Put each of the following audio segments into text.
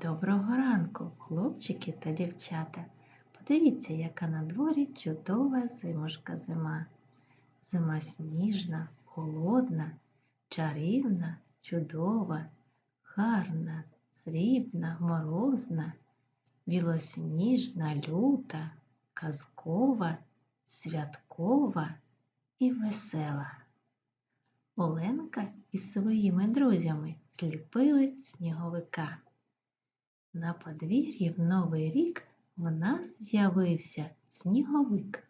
Доброго ранку, хлопчики та дівчата. Подивіться, яка на дворі чудова зимушка зима. Зима сніжна, холодна, чарівна, чудова, гарна, срібна, морозна, білосніжна, люта, казкова, святкова і весела. Оленка із своїми друзями зліпили сніговика. На подвір'ї в Новий рік в нас з'явився сніговик.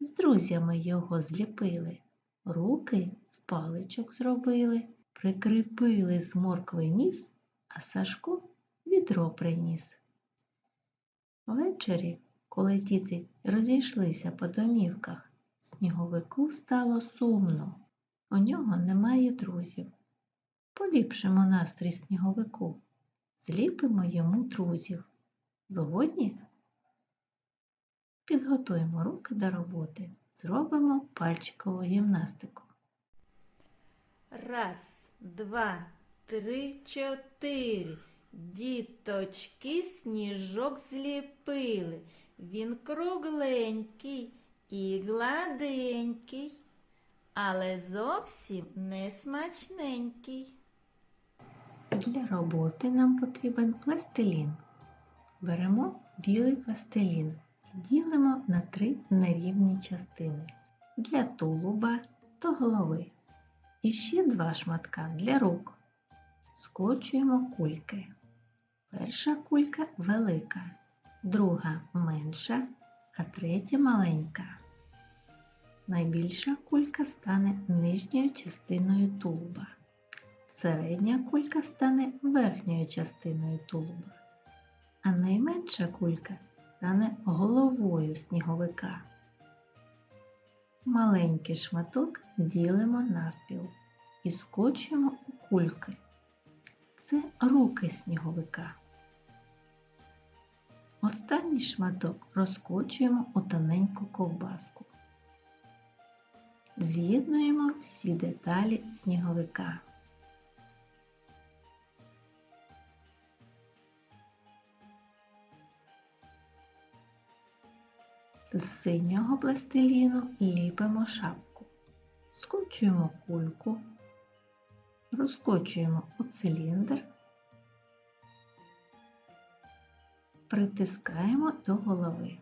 З друзями його зліпили, руки з паличок зробили, прикріпили з моркви ніс, а Сашко відро приніс. Ввечері, коли діти розійшлися по домівках, сніговику стало сумно. У нього немає друзів. Поліпшимо настрій сніговику зліпимо йому друзів. Згодні? Підготуємо руки до роботи, зробимо пальчикову гімнастику. Раз, два, три, чотири. Діточки сніжок зліпили. Він кругленький і гладенький, але зовсім не смачненький. Для роботи нам потрібен пластилін. Беремо білий пластилін і ділимо на три нерівні частини для тулуба та голови. І ще два шматка для рук. Скочуємо кульки. Перша кулька велика, друга менша, а третя маленька. Найбільша кулька стане нижньою частиною тулуба. Середня кулька стане верхньою частиною тулуба, а найменша кулька стане головою сніговика. Маленький шматок ділимо навпіл і скочуємо у кульки. Це руки сніговика. Останній шматок розкочуємо у тоненьку ковбаску. З'єднуємо всі деталі сніговика. З синього пластиліну ліпимо шапку, скочуємо кульку, розкочуємо у циліндр, притискаємо до голови.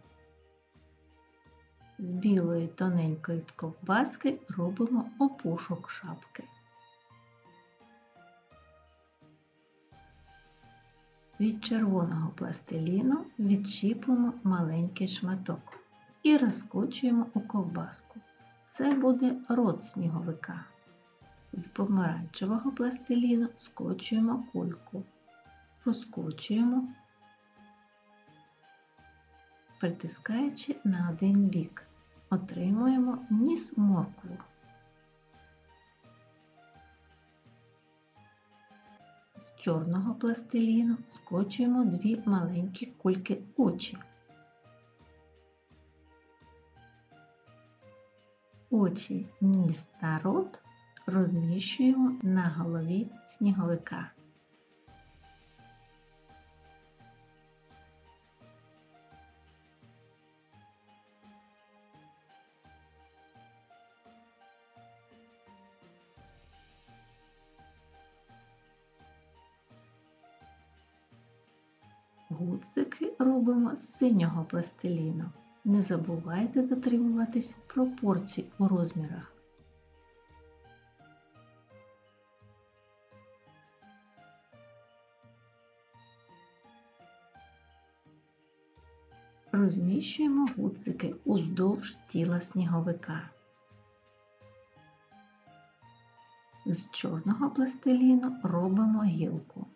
З білої тоненької ковбаски робимо опушок шапки. Від червоного пластиліну відчіпуємо маленький шматок і розкочуємо у ковбаску. Це буде рот сніговика. З помаранчевого пластиліну скочуємо кульку, розкочуємо, притискаючи на один бік. Отримуємо ніс моркву. З чорного пластиліну скочуємо дві маленькі кульки очі. Очі, ніс та рот розміщуємо на голові сніговика. Гудзики робимо з синього пластиліну. Не забувайте дотримуватись пропорцій у розмірах. Розміщуємо гудзики уздовж тіла сніговика. З чорного пластиліну робимо гілку.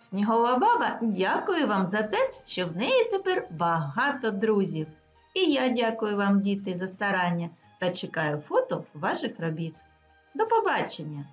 Снігова баба дякує вам за те, що в неї тепер багато друзів. І я дякую вам, діти, за старання та чекаю фото ваших робіт. До побачення!